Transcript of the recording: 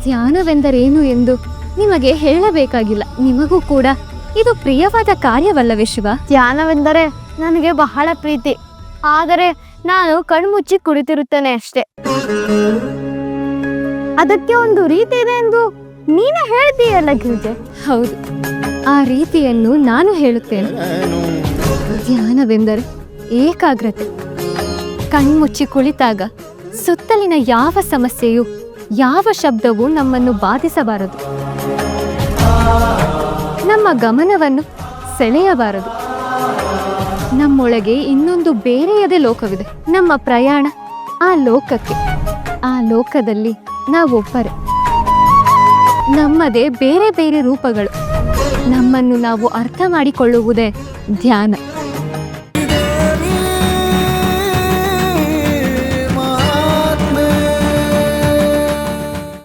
ಧ್ಯಾನವೆಂದರೇನು ಎಂದು ನಿಮಗೆ ಹೇಳಬೇಕಾಗಿಲ್ಲ. ನಿಮಗೂ ಕೂಡ ಇದು ಪ್ರಿಯವಾದ ಕಾರ್ಯವಲ್ಲವೇ ಶಿವ? ಧ್ಯಾನವೆಂದರೆ ನನಗೆ ಬಹಳ ಪ್ರೀತಿ. ಆದರೆ ನಾನು ಕಣ್ಮುಚ್ಚಿ ಕುಳಿತಿರುತ್ತೇನೆ ಅಷ್ಟೇ. ಅದಕ್ಕೆ ಒಂದು ರೀತಿ ಇದೆ ಎಂದು ನೀನೇ ಹೇಳ್ತೀಯಲ್ಲ ಗಿರಿಜೆ? ಹೌದು. ಆ ರೀತಿಯನ್ನು ನಾನು ಹೇಳುತ್ತೇನೆ. ಧ್ಯಾನವೆಂದರೆ ಏಕಾಗ್ರತೆ. ಕಣ್ಮುಚ್ಚಿ ಕುಳಿತಾಗ ಸುತ್ತಲಿನ ಯಾವ ಸಮಸ್ಯೆಯು ಯಾವ ಶಬ್ದವೂ ನಮ್ಮನ್ನು ಬಾಧಿಸಬಾರದು. ನಮ್ಮ ಗಮನವನ್ನು ಸೆಳೆಯಬಾರದು. ನಮ್ಮೊಳಗೆ ಇನ್ನೊಂದು ಬೇರೆಯದೇ ಲೋಕವಿದೆ. ನಮ್ಮ ಪ್ರಯಾಣ ಆ ಲೋಕಕ್ಕೆ. ಆ ಲೋಕದಲ್ಲಿ ನಾವೊಬ್ಬರೇ. ನಮ್ಮದೇ ಬೇರೆ ಬೇರೆ ರೂಪಗಳು. ನಮ್ಮನ್ನು ನಾವು ಅರ್ಥ ಮಾಡಿಕೊಳ್ಳುವುದೇ ಧ್ಯಾನ.